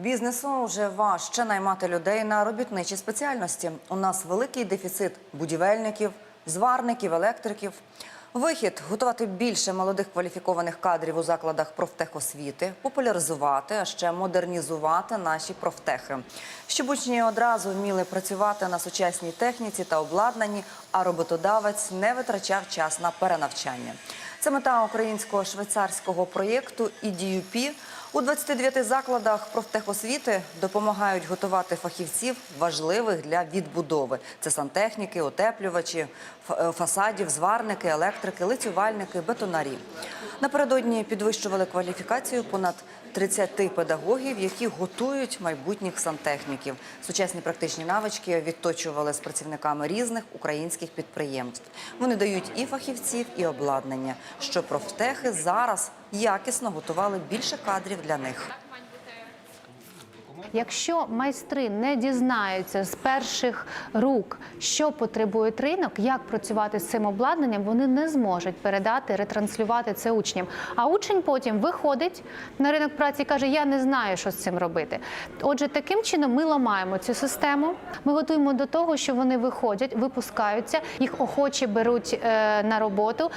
Бізнесу вже важче наймати людей на робітничі спеціальності. У нас великий дефіцит будівельників, зварників, електриків. Вихід готувати більше молодих кваліфікованих кадрів у закладах профтехосвіти, популяризувати, а ще модернізувати наші профтехи, щоб учні одразу вміли працювати на сучасній техніці та обладнанні, а роботодавець не витрачав час на перенавчання. Це мета українського швейцарського проєкту «EDUP». У 29 закладах профтехосвіти допомагають готувати фахівців важливих для відбудови. Це сантехніки, утеплювачі, ф- е, фасадів, зварники, електрики, лицювальники, бетонарі. Напередодні підвищували кваліфікацію понад 30 педагогів, які готують майбутніх сантехніків. Сучасні практичні навички відточували з працівниками різних українських підприємств. Вони дають і фахівців, і обладнання, щоб профтехи зараз якісно готували більше кадрів для них. Якщо майстри не дізнаються з перших рук, що потребує ринок, як працювати з цим обладнанням, вони не зможуть передати, ретранслювати це учням. А учень потім виходить на ринок праці і каже: Я не знаю, що з цим робити. Отже, таким чином ми ламаємо цю систему. Ми готуємо до того, що вони виходять, випускаються, їх охоче беруть е, на роботу.